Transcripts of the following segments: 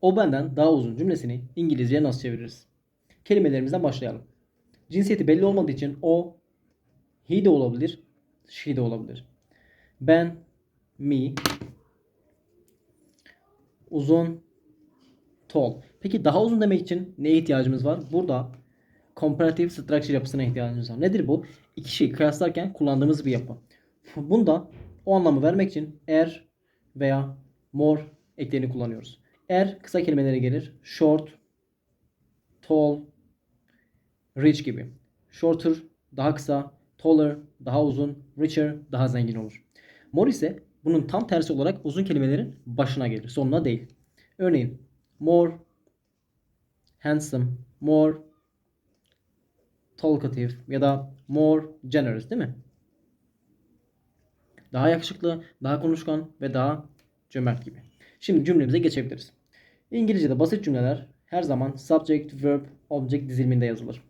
O benden daha uzun cümlesini İngilizceye nasıl çeviririz? Kelimelerimizden başlayalım. Cinsiyeti belli olmadığı için o, he de olabilir, she de olabilir. Ben, me, uzun, tall. Peki daha uzun demek için neye ihtiyacımız var? Burada comparative structure yapısına ihtiyacımız var. Nedir bu? İki şeyi kıyaslarken kullandığımız bir yapı. Bunda o anlamı vermek için er veya more eklerini kullanıyoruz. Er kısa kelimelere gelir. Short, tall, rich gibi. Shorter daha kısa, taller daha uzun, richer daha zengin olur. More ise bunun tam tersi olarak uzun kelimelerin başına gelir, sonuna değil. Örneğin more handsome, more talkative ya da more generous değil mi? Daha yakışıklı, daha konuşkan ve daha cömert gibi. Şimdi cümlemize geçebiliriz. İngilizce'de basit cümleler her zaman subject, verb, object diziliminde yazılır.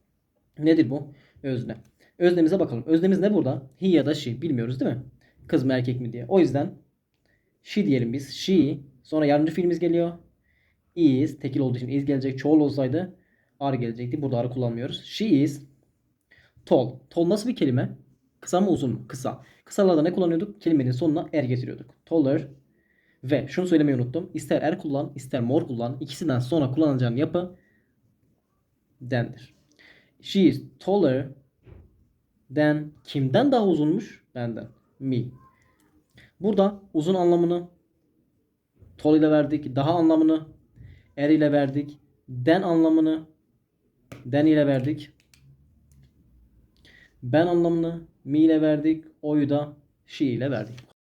Nedir bu? Özne. Öznemize bakalım. Öznemiz ne burada? He ya da she. Bilmiyoruz değil mi? Kız mı erkek mi diye. O yüzden she diyelim biz. She. Sonra yardımcı fiilimiz geliyor. Is. Tekil olduğu için is gelecek. Çoğul olsaydı are gelecekti. Burada are kullanmıyoruz. She is tall. Tall nasıl bir kelime? Kısa mı uzun mu? Kısa. Kısalarda ne kullanıyorduk? Kelimenin sonuna er getiriyorduk. Taller. Ve şunu söylemeyi unuttum. İster er kullan, ister more kullan. İkisinden sonra kullanacağın yapı dendir. She is taller than kimden daha uzunmuş? Benden. Me. Burada uzun anlamını tall ile verdik. Daha anlamını er ile verdik. Den anlamını den ile verdik. Ben anlamını me ile verdik. O'yu da she ile verdik.